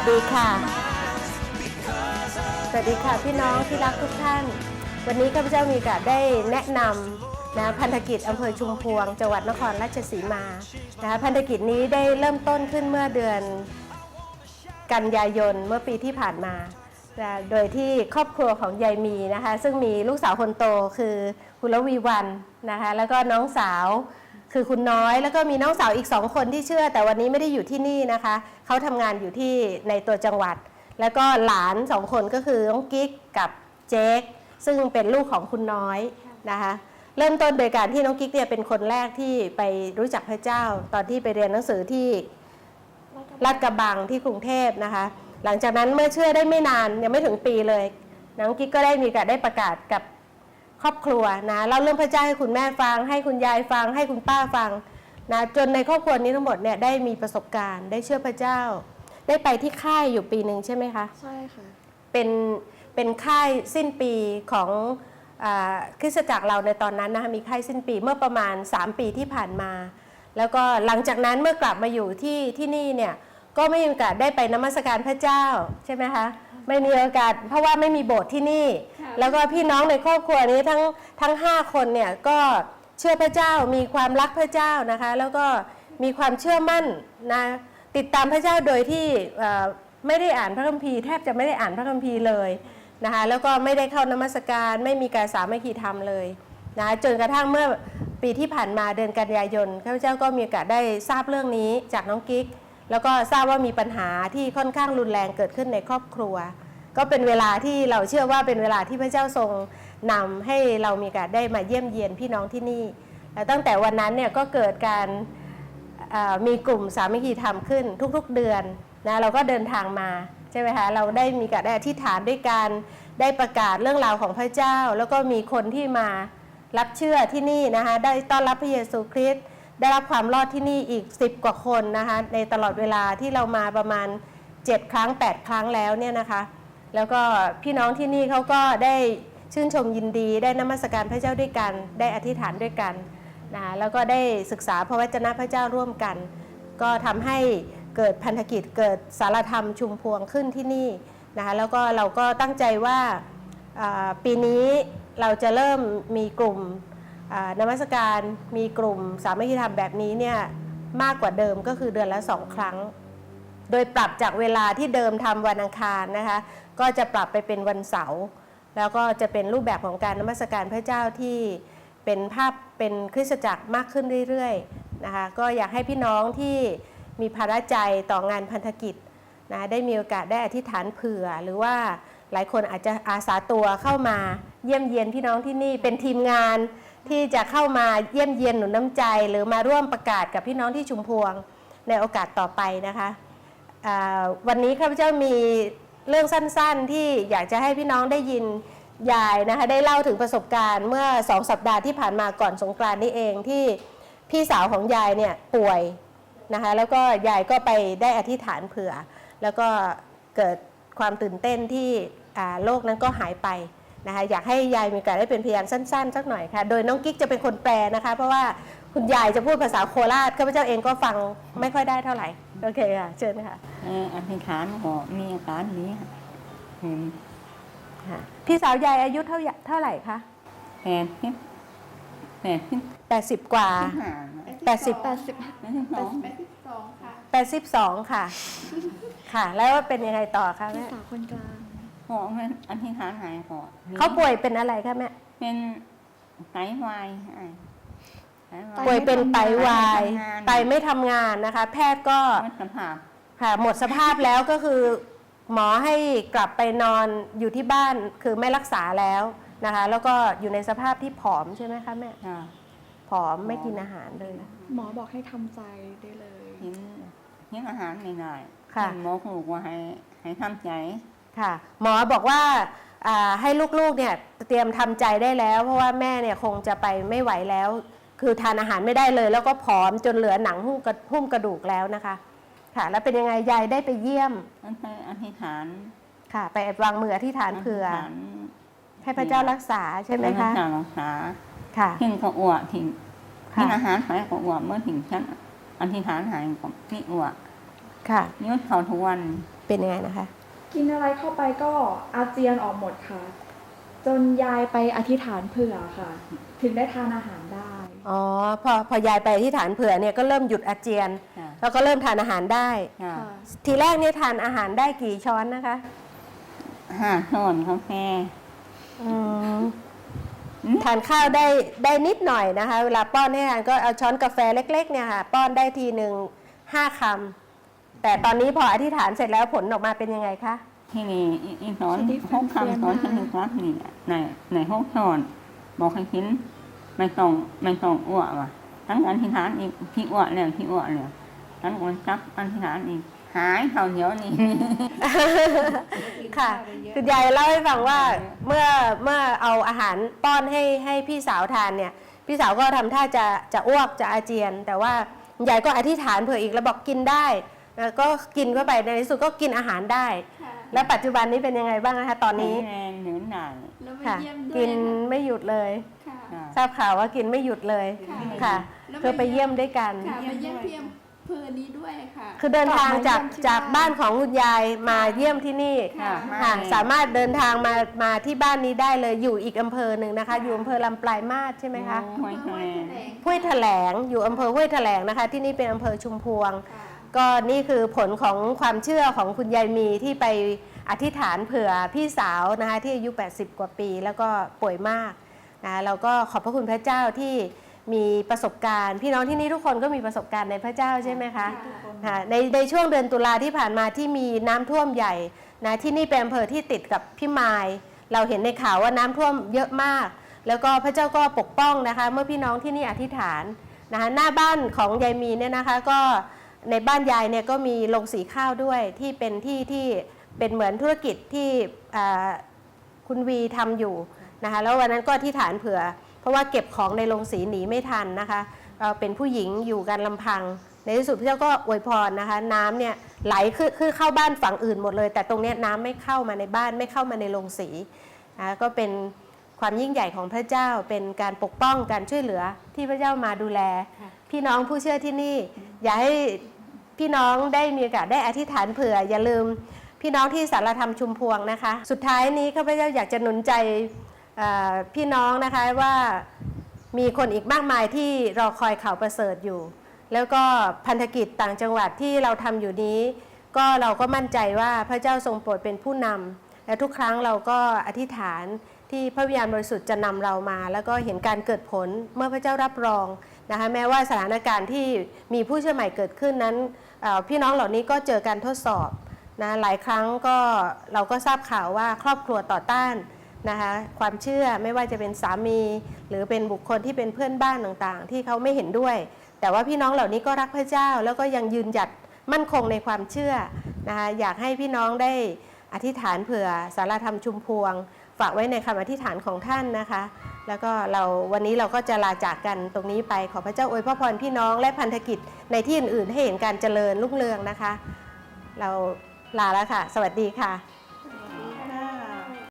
วัสดีค่ะ สวัสดีค่ะพี่น้องที่รักทุกท่าน วันนี้ข้าพเจ้ามีโอกาสได้แนะนำนะพันธกิจอำเภอชุมพวง จังหวัดนครราชสีมานะคะพันธกิจนี้ได้เริ่มต้นขึ้นเมื่อเดือนกันยายนเมื่อปีที่ผ่านมานะโดยที่ครอบครัวของยายมีนะคะ ซึ่งมีลูกสาวคนโตคือคุณละวีวันนะคะ แล้วก็น้องสาว คือคุณน้อยแล้วก็มีน้องสาวอีกสองคนที่เชื่อ แต่วันนี้ไม่ได้อยู่ที่นี่นะคะเขาทำงานอยู่ที่ในตัวจังหวัด แล้วก็หลานสองคนก็คือน้องกิ๊กกับเจ๊กซึ่งเป็นลูกของคุณน้อยนะคะเริ่มต้นโดยการที่น้องกิ๊กเนี่ยเป็นคนแรกที่ไปรู้จักพระเจ้า ตอนที่ไปเรียนหนังสือที่ลาดกระบังที่กรุงเทพนะคะ หลังจากนั้นเมื่อเชื่อได้ไม่นานยังไม่ถึงปีเลยน้องกิ๊กก็ได้มีโอกาสได้ประกาศกับ ครอบครัวนะเล่าเรื่องพระเจ้าให้คุณแม่ฟัง ให้คุณยายฟัง ให้คุณป้าฟังนะจนในครอบครัวนี้ทั้งหมดเนี่ยได้มีประสบการณ์ ได้เชื่อพระเจ้า ได้ไปที่ค่ายอยู่ปีหนึ่งใช่ไหมคะใช่ค่ะเป็นเป็นค่ายสิ้นปีของอาคริสตจักรเราในตอนนั้นนะคะมีค่ายสิ้นปีเมื่อประมาณ 3 ปีที่ผ่านมา แล้วก็หลังจากนั้นเมื่อกลับมาอยู่ที่ที่นี่เนี่ยก็ไม่มีโอกาสได้ไปนมัสการพระเจ้าใช่ไหมคะไม่มีโอกาสเพราะว่าไม่มีโบสถ์ที่นี่ค่ะ แล้วก็พี่น้องในครอบครัวนี้ทั้งทั้ง 5 คนเนี่ยก็เชื่อพระเจ้ามีความรักพระเจ้านะคะ แล้วก็มีความเชื่อมั่นนะติดตามพระเจ้าโดยที่ไม่ได้อ่านพระคัมภีร์แทบจะไม่ได้อ่านพระคัมภีร์เลยนะคะแล้วก็ไม่ได้เข้านมัสการไม่มีการสามัคคีธรรมเลยนะคะจนกระทั่งเมื่อปีที่ผ่านมาเดือนกันยายนข้าพเจ้าก็มีโอกาสได้ทราบเรื่องนี้จากน้องกิ๊ก แล้วก็ทราบว่ามีปัญหาที่ค่อนข้างรุนแรงเกิดขึ้นในครอบครัว ก็เป็นเวลาที่เราเชื่อว่าเป็นเวลาที่พระเจ้าทรงนำให้เรามีกาสได้มาเยี่ยมเยียนพี่น้องที่นี่แล้วตั้งแต่วันนั้นเนี่ยก็เกิดการมีกลุ่มสามัคคีธรรมขึ้นทุกๆเดือนนะเราก็เดินทางมาใช่ไหมคะเราได้มีกาสได้อธิษฐานด้วยการได้ประกาศเรื่องราวของพระเจ้า แล้วก็มีคนที่มารับเชื่อที่นี่นะคะได้ต้อนรับพระเยซูคริสต์ได้รับความรอดที่นี่อีก 10 กว่าคนนะคะในตลอดเวลาที่เรามาประมาณ 7 ครั้ง 8 ครั้งแล้วเนี่ยนะคะ แล้วก็พี่น้องที่นี่เขาก็ได้ชื่นชมยินดี ได้นมัสการพระเจ้าด้วยกัน ได้อธิษฐานด้วยกันนะแล้วก็ได้ศึกษาพระวจนะพระเจ้าร่วมกัน ก็ทำให้เกิดพันธกิจเกิดสารธรรมชุมพวงขึ้นที่นี่นะคะแล้วก็เราก็ตั้งใจว่าปีนี้เราจะเริ่มมีกลุ่มนมัสการมีกลุ่มสามัคคีธรรมแบบนี้เนี่ยมากกว่าเดิมก็คือเดือนละสองครั้ง โดยปรับจากเวลาที่เดิมทำวันอังคารนะคะ ก็จะปรับไปเป็นวันเสาร์แล้วก็จะเป็นรูปแบบของการนมัสการพระเจ้าที่เป็นภาพเป็นคริสตจักรมากขึ้นเรื่อยๆนะคะก็อยากให้พี่น้องที่มีภาระใจต่องานพันธกิจนะได้มีโอกาสได้อธิษฐานเผื่อ หรือว่าหลายคนอาจจะอาสาตัวเข้ามาเยี่ยมเยียนพี่น้องที่นี่เป็นทีมงานที่จะเข้ามาเยี่ยมเยียนหนุนน้ำใจ หรือมาร่วมประกาศกับพี่น้องที่ชุมพวงในโอกาสต่อไปนะคะ วันนี้ข้าพเจ้ามีเรื่องสั้นๆ ที่อยากจะให้พี่น้องได้ยินยายนะคะได้เล่าถึงประสบการณ์เมื่อสองสัปดาห์ที่ผ่านมาก่อนสงกรานนี่เองที่พี่สาวของยายเนี่ยป่วยนะคะแล้วก็ยายก็ไปได้อธิษฐานเผื่อ แล้วก็เกิดความตื่นเต้นที่โรคนั้นก็หายไปนะคะอยากให้ยายมีกาสได้เป็นพยานสั้นๆสักหน่อยค่ะ โดยน้องกิ๊กจะเป็นคนแปลนะคะ เพราะว่าคุณยายจะพูดภาษาโคราชข้าพเจ้าเองก็ฟังไม่ค่อยได้เท่าไหร่ โอเคค่ะ เชิญค่ะเอ่ออธิษฐานก็มีอาการนี้ค่ะเห็นค่ะพี่สาวยายอายุเท่าเท่าไหร่คะแปดสิบแปดสิบ80กว่า ห้า80แปดสิบแปดสิบสองแปดสิบสองค่ะ82ค่ะ ค่ะ แล้วเป็นยังไงต่อคะพี่แม่สาวคนกลางขอให้อธิษฐานหายก่อนเขาป่วยเป็นอะไรคะแม่เป็นไตวายอะไตวาย ป่วยเป็นไตวายทำงานไตไม่ทำงานนะคะ แพทย์ก็วัดสภาพค่ะหมดสภาพแล้วก็คือ หมอให้กลับไปนอนอยู่ที่บ้านคือไม่รักษาแล้วนะคะ แล้วก็อยู่ในสภาพที่ผอมใช่ไหมคะแม่ค่ะผอมไม่กินอาหารเลย หมอบอกให้ทำใจได้เลยกินกินอาหารไม่ได้ค่ะหมอบอกว่าให้ให้ทำใจค่ะ หมอบอกว่าอ่าให้ลูกๆเนี่ยเตรียมทำใจได้แล้ว เพราะว่าแม่เนี่ยคงจะไปไม่ไหวแล้ว คือทานอาหารไม่ได้เลย แล้วก็ผอมจนเหลือหนังหุ้มกระหุ้มกระดูกแล้วนะคะ ค่ะ แล้วเป็นยังไงยายได้ไปเยี่ยมนั่นไปอธิษฐานค่ะ ไปวางมืออธิษฐานเผื่อธิษฐานให้พระเจ้ารักษาใช่ไหมคะพรเจ้ารักษาค่ะทิ้งก็อ้วกทิ้งค่ะทิ้งอาหารหายก็อ้วกเมื่อถึงฉันอธิษฐานหายก็นี่อ้วกค่ะยุดเขาทุกวันเป็นยังไงนะคะ กินอะไรเข้าไปก็อาเจียนออกหมดค่ะ จนยายไปอธิษฐานเผื่อค่ะ ถึงได้ทานอาหารได้ อ๋อพอพอยายไปที่ฐานเผื่อเนี่ยก็เริ่มหยุดอาเจียน ค่ะแล้วก็เริ่มทานอาหารได้ ค่ะค่ะ ทีแรกเนี่ยทานอาหารได้กี่ช้อนนะคะห้าช้อนกาแฟอืมอืม ทานข้าวได้ได้นิดหน่อยนะคะ เวลาป้อนให้ทานก็เอาช้อนกาแฟเล็กๆเนี่ยค่ะ ป้อนได้ทีหนึ่งห้าคำแต่ตอนนี้พออธิษฐานเสร็จแล้วผลออกมาเป็นยังไงคะ ที่นี่อีอีสอนที่ห้องเรียนคำสอนมาชนิดรักนี่ในในห้องสอน บอกให้กินไม่ต้องไม่ต้องอ้วกว่ะทั้งอธิษฐานอีกพี่อ้วกแล้วพี่อ้วกแล้วทั้งคนจับอธิษฐานอีกหายเท่าเดียวนี่ค่ะคุณยายเล่าให้ฟังว่าเมื่อเมื่อเอาอาหารป้อนให้ให้พี่สาวทานเนี่ย พี่สาวก็ทำท่าจะจะอ้วกจะอาเจียน แต่ว่ายายก็อธิษฐานเผื่ออีกแล้วบอกกินได้แล้วก็กินเข้าไปในที่สุดก็กินอาหารได้ค่ะ แล้วปัจจุบันนี้เป็นยังไงบ้างนะคะตอนนี้แรงเหนือหน่ายแล้วไปค่ะ เยี่ยมด้วยกินค่ะไม่หยุดเลย ค่ะ ค่ะ ทราบข่าวว่ากินไม่หยุดเลยค่ะ ค่ะแล้วคือไปเยี่ยมด้วยกัน ค่ะไปเยี่ยมเพียมเพอนี้ด้วยค่ะ คือเดินทางจากกลับมาเยี่ยมที่จากบ้านบ้านของคุณยายมาเยี่ยมที่นี่ค่ะ ค่ะมาสามารถเดินทางมามาที่บ้านนี้ได้เลยอยู่อีกอำเภอหนึ่งนะคะ อยู่อำเภอลำปลายมาศใช่ไหมคะโอ้ยแรงห้วยแถลงอยู่อำเภอห้วยแถลงนะคะ ที่นี่เป็นอำเภอชุมพวง ค่ะ ก็นี่คือผลของความเชื่อของคุณยายมีที่ไปอธิษฐานเผื่อพี่สาวนะคะที่อายุ 80 กว่าปี แล้วก็ป่วยมากนะเราก็ขอบพระคุณพระเจ้าที่มีประสบการณ์ พี่น้องที่นี่ทุกคนก็มีประสบการณ์ในพระเจ้าใช่ไหมคะค่ะในในช่วงเดือนตุลาที่ผ่านมาที่มีน้ำท่วมใหญ่นะที่นี่เป็นอำเภอที่ติดกับพี่มาย เราเห็นในข่าวว่าน้ำท่วมเยอะมาก แล้วก็พระเจ้าก็ปกป้องนะคะ เมื่อพี่น้องที่นี่อธิษฐานนะคะหน้าบ้านของยายมีเนี่ยนะคะก็ ในบ้านยายเนี่ยก็มีโรงสีข้าวด้วยที่เป็นที่ที่เป็นเหมือนธุรกิจที่อ่าคุณวีทำอยู่นะคะแล้ววันนั้นก็อธิษฐานเผื่อ เพราะว่าเก็บของในโรงสีหนีไม่ทันนะคะเอ่อเป็นผู้หญิงอยู่กันลำพัง ในที่สุดพระเจ้าก็อวยพรนะคะน้ำเนี่ยไหลขึ้นขึ้นเข้าบ้านฝั่งอื่นหมดเลย แต่ตรงเนี้ยน้ำไม่เข้ามาในบ้านไม่เข้ามาในโรงสีนะคะก็เป็นความยิ่งใหญ่ของพระเจ้าเป็นการปกป้องการช่วยเหลือที่พระเจ้ามาดูแล พี่น้องผู้เชื่อที่นี่ อย่าให้พี่น้องได้มีโอกาสได้อธิษฐานเผื่อ อย่าลืมพี่น้องที่สารธรรมชุมพวงนะคะ สุดท้ายนี้ข้าพเจ้าอยากจะหนุนใจพี่น้องนะคะว่ามีคนอีกมากมายที่รอคอยข่าวประเสริฐอยู่ แล้วก็พันธกิจต่างจังหวัดที่เราทำอยู่นี้ ก็เราก็มั่นใจว่าพระเจ้าทรงโปรดเป็นผู้นำและทุกครั้งเราก็อธิษฐานที่พระวิญญาณบริสุทธิ์จะนำเรามา แล้วก็เห็นการเกิดผลเมื่อพระเจ้ารับรอง นะคะแม้ว่าสถานการณ์ที่มีผู้เชื่อใหม่เกิดขึ้นนั้นพี่น้องเหล่านี้ก็เจอการทดสอบนะหลายครั้งก็เราก็ทราบข่าวว่าครอบครัวต่อต้านนะคะความเชื่อไม่ว่าจะเป็นสามี หรือเป็นบุคคลที่เป็นเพื่อนบ้านต่างๆ ที่เขาไม่เห็นด้วย แต่ว่าพี่น้องเหล่านี้ก็รักพระเจ้า แล้วก็ยังยืนหยัดมั่นคงในความเชื่อนะคะอยากให้พี่น้องได้อธิษฐานเผื่อสารธรรมชุมพวง ฝากไว้ในคำอธิษฐานของท่านนะคะ แล้วก็เราวันนี้เราก็จะลาจากกันตรงนี้ไปขอพระเจ้าอวยพระพรพี่น้องและพันธกิจในที่อื่นๆ ให้เห็นการเจริญรุ่งเรืองนะคะ เราลาแล้วค่ะ สวัสดีค่ะ